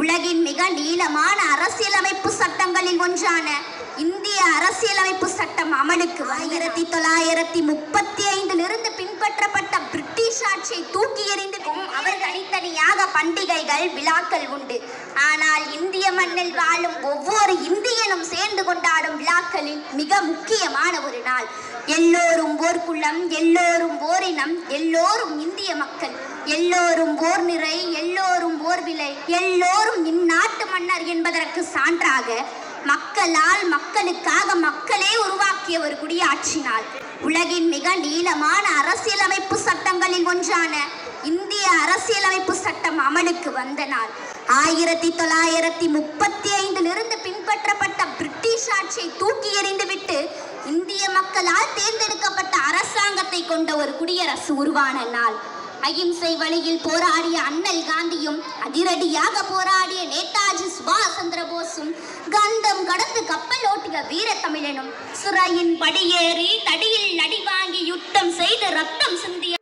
உலகின் மிக நீளமான அரசியலமைப்பு சட்டங்களில் ஒன்றான இந்திய அரசியலமைப்பு சட்டம் அமலுக்கு ஆயிரத்தி தொள்ளாயிரத்தி முப்பத்தி ஐந்திலிருந்து பின்பற்றப்பட்ட பிரிட்டிஷ் ஆட்சியை தூக்கி எறிந்துக்கும் அவர் தனித்தனியாக பண்டிகைகள் விழாக்கள் உண்டு. ஆனால் இந்திய மண்ணில் வாழும் ஒவ்வொரு இந்தியனும் சேர்ந்து கொண்டாடும் விழாக்களில் மிக முக்கியமான ஒரு நாள். எல்லோரும் ஓர் எல்லோரும் ஓரினம் எல்லோரும் இந்திய மக்கள் எல்லோரும் ஓர் நிறை எல்லோரும் ஓர் விலை எல்லோரும் இந்நாட்டு மன்னர் என்பதற்கு சான்றாக மக்களால் மக்களுக்காக மக்களே உருவாக்கிய ஒரு குடியாட்சி நாள் உலகின் மிக நீளமான அரசியலமைப்பு சட்டங்களில் ஒன்றான இந்திய அரசியலமைப்பு சட்டம் அமலுக்கு வந்த நாள். ஆயிரத்தி தொள்ளாயிரத்தி முப்பத்தி ஐந்திலிருந்து பின்பற்றப்பட்ட பிரிட்டிஷ் ஆட்சியை தூக்கி எறிந்துவிட்டு இந்திய மக்களால் தேர்ந்தெடுக்கப்பட்ட அரசாங்கத்தை கொண்ட ஒரு குடியரசு உருவான நாள். அகிம்சை வழியில் போராடிய அண்ணல் காந்தியும் அதிரடியாக போராடிய நேதாஜி சுபாஷ் சந்திர போஸும் கந்தம் கடந்து கப்பல் ஓட்டிய வீர தமிழனும் சுரையின் படியேறி தடியில் அடி வாங்கி யுத்தம் செய்து ரத்தம் சிந்திய